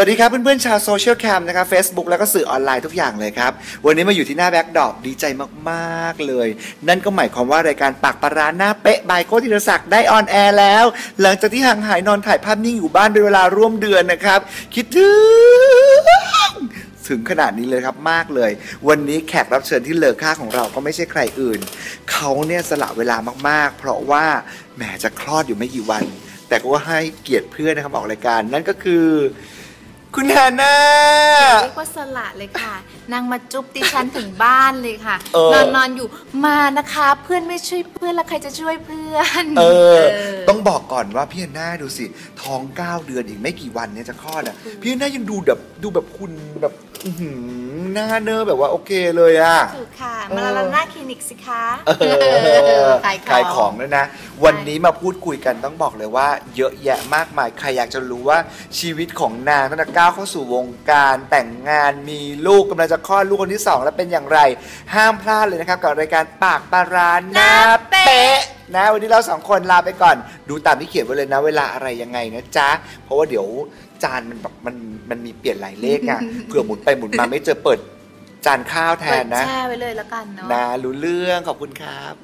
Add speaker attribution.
Speaker 1: วัสดีครับเพื่อนๆชาวโซเชียลแคมนะครับ Facebook แล้วก็สื่อออนไลน์ทุกอย่างเลยครับ วันนี้มาอยู่ที่หน้าแบ็กดอปดีใจมากๆเลย นั่นก็หมายความว่ารายการปากปลาร้าหน้าเป๊ะบายโคติรศักดิ์ได้ออนแอร์แล้ว หลังจากที่ห่างหายนอนถ่ายภาพนิ่งอยู่บ้านเป็นเวลาร่วมเดือนนะครับ คิดถึงถึงขนาดนี้เลยครับมากเลย วันนี้แขกรับเชิญที่เลอค่าของเราก็ไม่ใช่ใครอื่น เขาเนี่ยสละเวลามากๆ เพราะว่าแหมจะคลอดอยู่ไม่กี่วัน แต่ก็ให้เกียรติเพื่อนนะครับออกรายการนั่นก็คือ คุณฮาน่า
Speaker 2: เรียกว่าสละเลยค่ะ นางมาจุ๊บดิฉันถึงบ้านเลยค่ะ
Speaker 1: เออ
Speaker 2: นอนนอนอยู่มานะคะ เพื่อนไม่ช่วยเพื่อนแล้วใครจะช่วยเพื่อน
Speaker 1: เออ
Speaker 2: เออ
Speaker 1: ต้องบอกก่อนว่าพี่ฮันน่าดูสิ ท้องเก้าเดือนอีกไม่กี่วันเนี่ยจะคลอดอะ พี่ฮันน่ายังดูแบบดูแบบคุณแบบอื้อหือหน้าเนอแบบว่าโอเคเลยอะ
Speaker 2: ถูกค่ะ
Speaker 1: เออ
Speaker 2: มาลาลาน่าคลินิกสิคะ
Speaker 1: เออ
Speaker 2: ขายของ
Speaker 1: ขายของด้วยนะ วันนี้มาพูดคุยกันต้องบอกเลยว่า เยอะแยะมากมาย ใครอยากจะรู้ว่าชีวิตของนางตั้งแต่ก้าวเข้าสู่วงการแต่งงานมีลูกกำลังจะคลอดลูกคนที่สองแล้วเป็นอย่างไร ห้ามพลาดเลยนะครับ กับรายการปากปลาร้านหน้าเป๊ะนะวันนี้เราสองคนลาไปก่อน ดูตามที่เขียนไว้เลยนะ เวลาอะไรยังไงนะจ๊ะ เพราะว่าเดี๋ยวจานมันแบบมันมันมีเปลี่ยนหลายเลขไงเผื่อหมุนไปหมุนมาไม่เจอเปิดจานข้าวแท
Speaker 2: เปิ
Speaker 1: น
Speaker 2: ด
Speaker 1: นะ
Speaker 2: แช่ไว้เลยแล้วกันเนาะ
Speaker 1: นะรู้เรื่องขอบคุณครับ